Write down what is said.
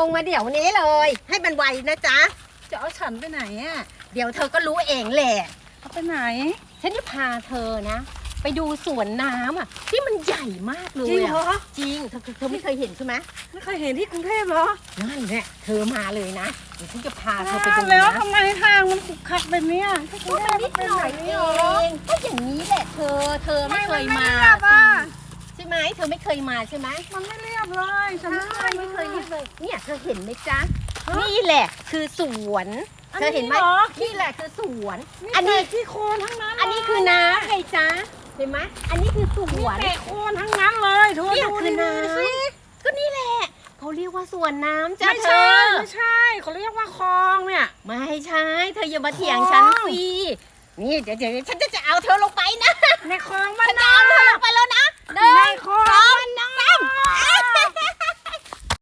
ลงมาเดี๋ยวนี้เลย ให้มันไวนะจ๊ะ จะเอาฉันไปไหนอะ เดี๋ยวเธอก็รู้เองแหละเอาไปไหน ฉันจะพาเธอนะ ไปดูสวนน้ำอะ ที่มันใหญ่มากเลยจริงเหรอะอจริงเธอเธอไม่เคยเห็นใช่ไหมไม่เคยเห็นที่กรุงเทพเหรอ นั่นแหละเธอมาเลยนะเดี๋ยวฉันจะพาเธอไปดูแล้วนะทำไมทางมันขุกขัดแบบเนี้ยที่กรุก็งเทมันพนิดหน่อยเองก็อย่างนี้แหละเธอ เธอไม่เคยมาเรียบอะใช่ ไหมเธอไม่เคยมาใช่ไหมมันไม่เรียบเลยฉันใช่ไม่ไม่เคเคยยเรีเรียยบบเลย เนี่ยเธอเห็นไหมจ๊ะฮะนี่แหละคือสวน อันเธอเห็นไหมนี้เหรอนี่แหละคือสวนอัอันนนี้นี้ที่โคนทั้งนั้นอันนี้คือน้ำไงจ๊ะเห็นไหมอันนี้คือสนี่วนแต่โคนทั้งนั้นเลยเธอเนี่ยดูคือดีน้ๆสิำก็นี่แหละเขาเรียกว่าสวนน้ำจ้ะไม่เธใช่อไม่ใช่เขาเรียกว่าคลองเนี่ยไม่ใช่เธออย่ามาเถียงฉันคลองสินี่เดี๋ยวเดี๋ยวฉันจะจะเอาเธอลงไปนะในคลองมันฉันจะเอาเธอลงไปแล้วนะหนึ่ในงคลองสองมันน้สามไป